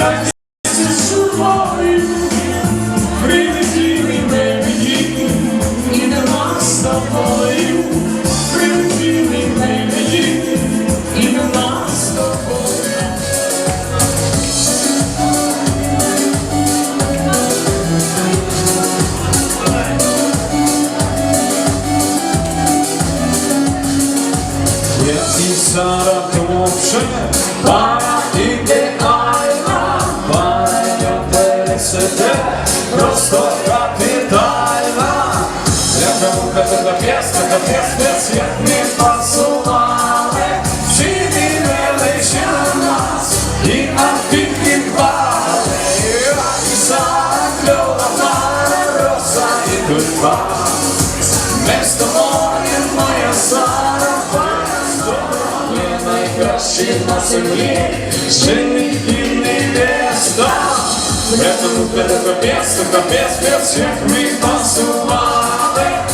love просто капітальна. Для кого це капець, без як ми пасували, всі на нас, і. Як і Сара роса і тульпа. Ми з моя Сара, найкращі на землі, жених і невеста. Этому тут капець, капец, капец, без мы ми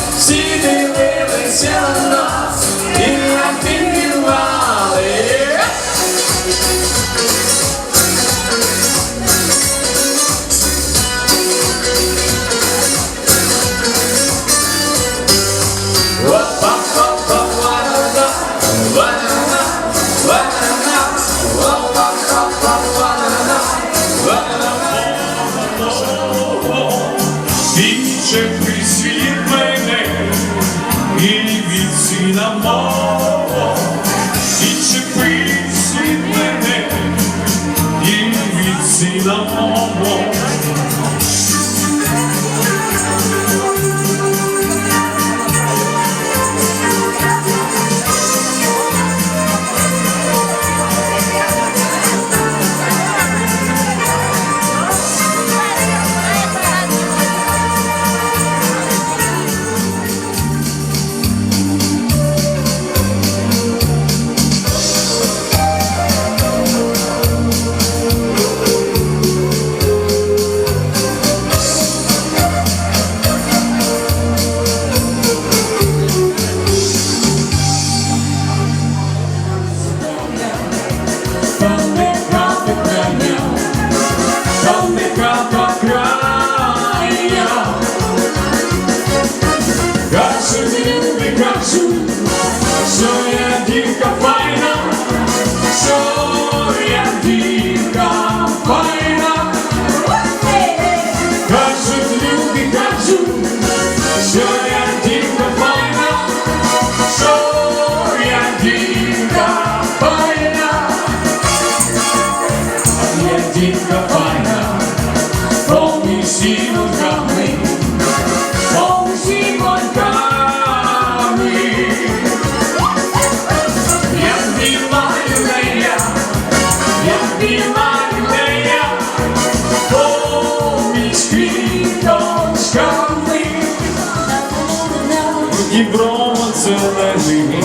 Дібро зелений,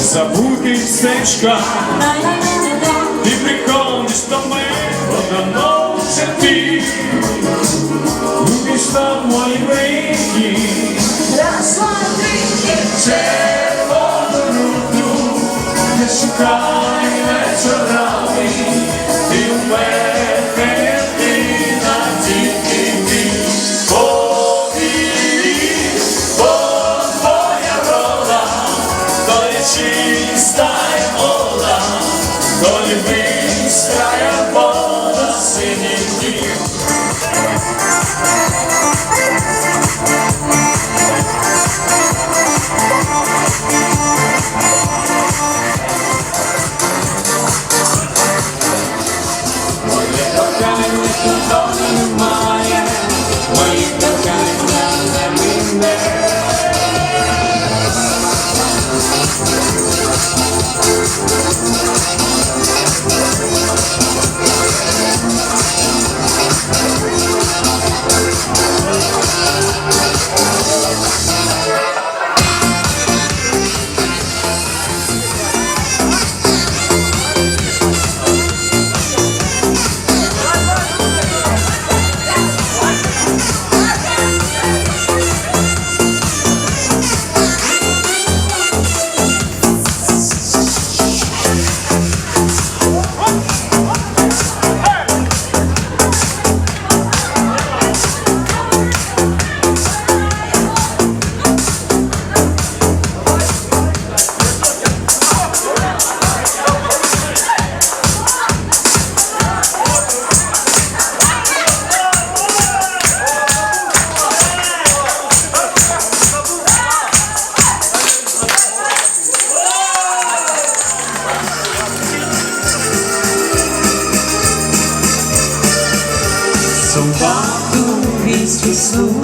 забутий стежка, ти приходиш до мене на ночі ти, любиш на мої вики, червону руку, не шукай вечорами, то є чистая вода, то є бистрая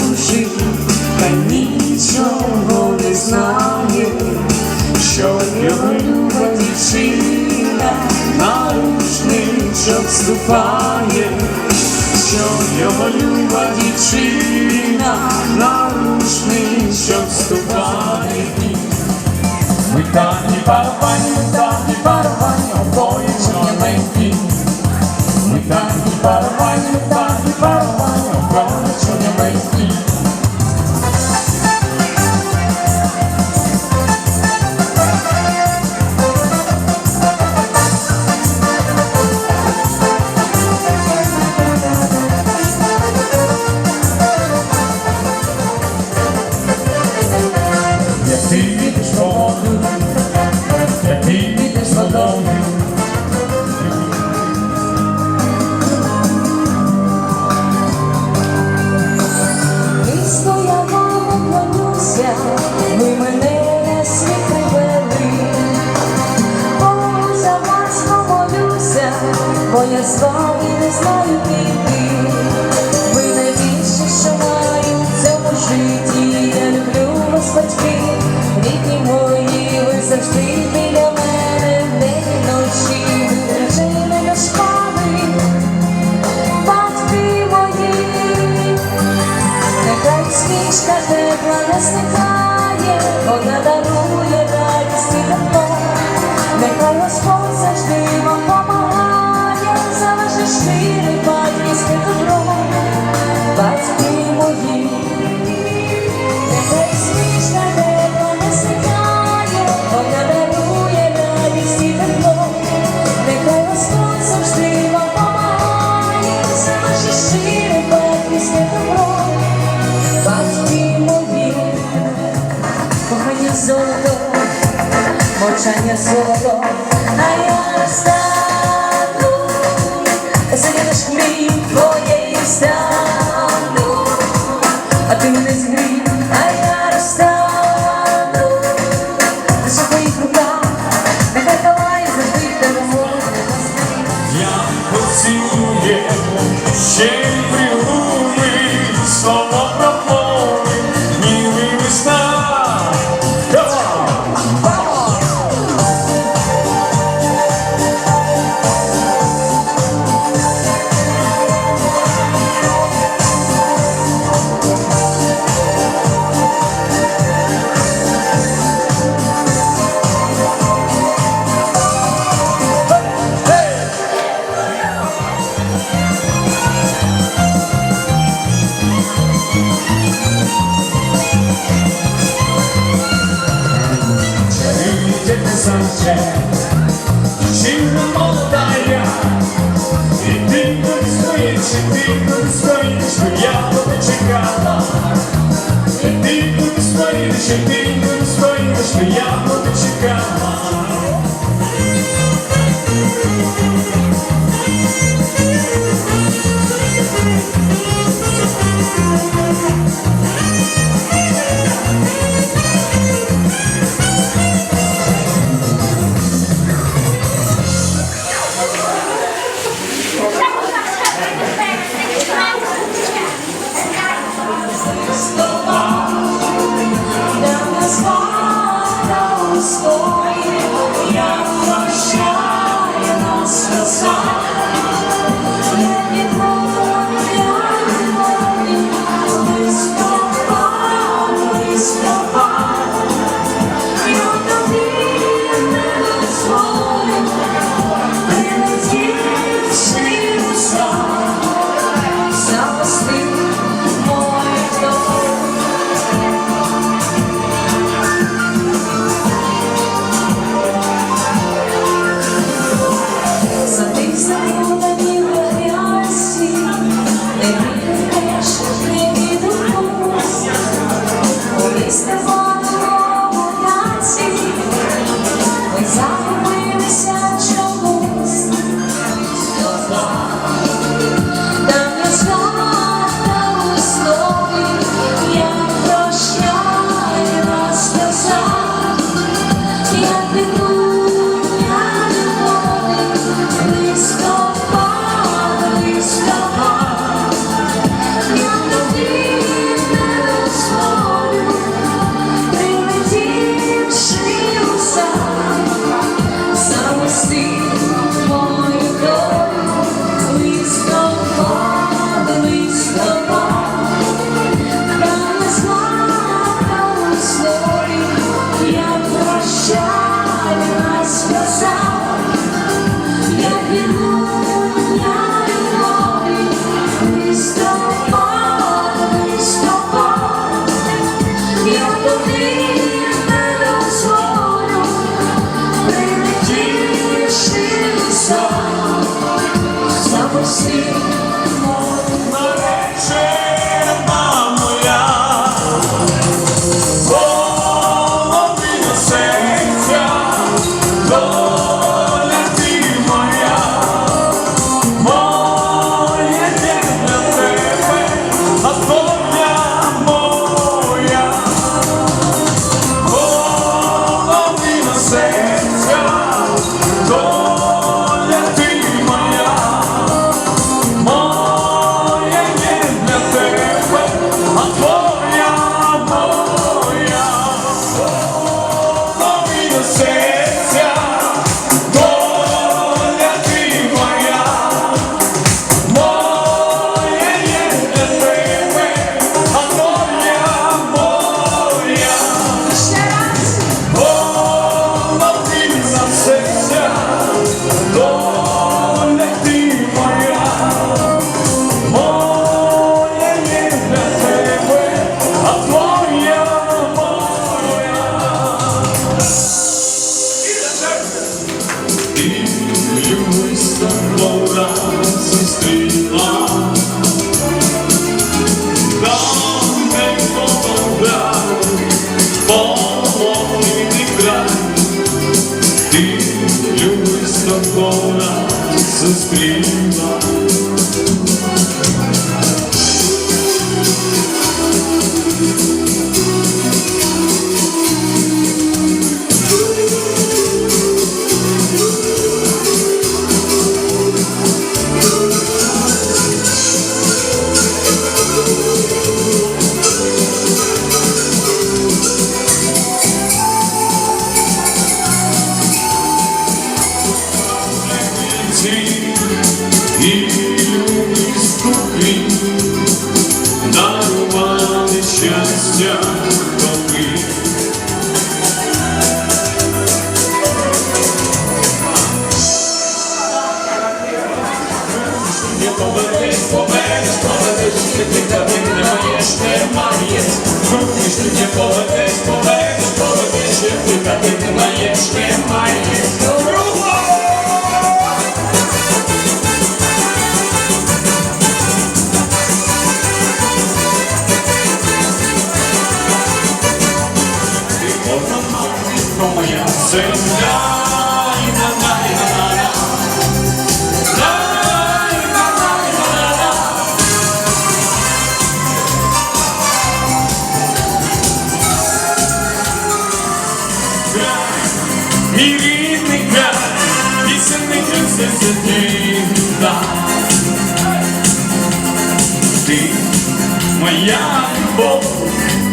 жив, та нічого не знає, що його люба дівчина нарушничок ступає, що його люба дівчина нарушничок ступає. Ми тані барабані, тані барабані, обоє чорненькі. Ми тані барабані, тані не знав і не знаю піти. Ви найбільше, що маю в цьому житті. Я люблю вас, батьки, рідні мої, ви завжди біля мене, день і ночі, ви дружини батьки мої, нехай смішка тепла не зникає.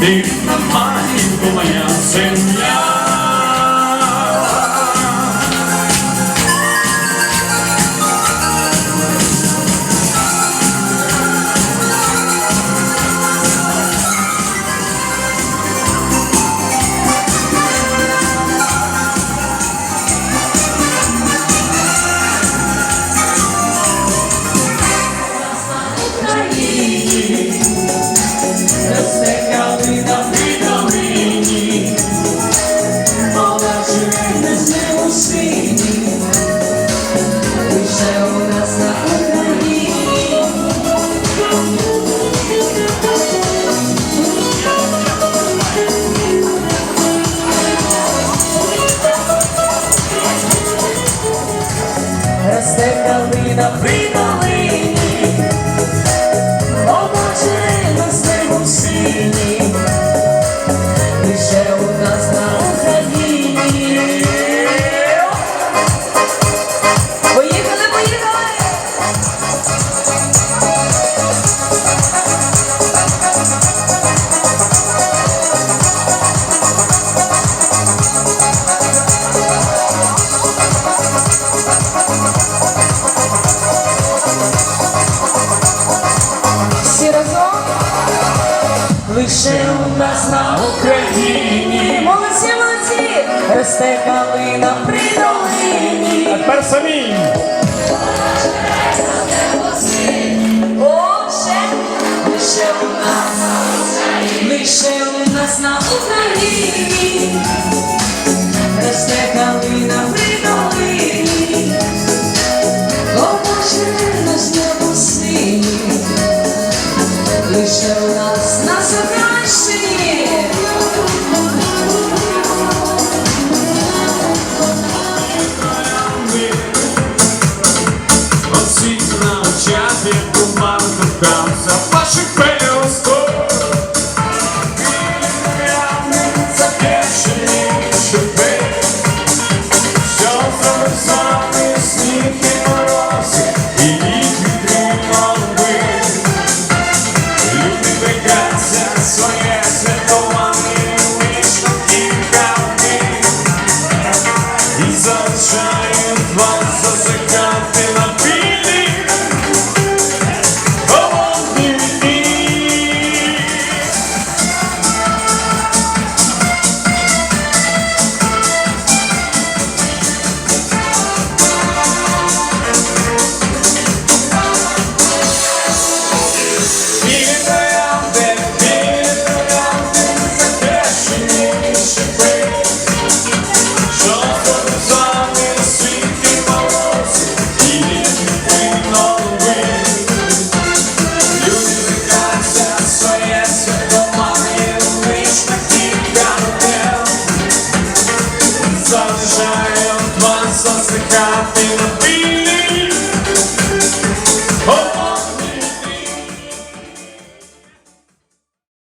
Deus, mas como amanhã ще у нас на Україні. Молодці, молодці! Росте калина при долині. А тепер самі! Лише у нас, лише у нас на Україні, росте калина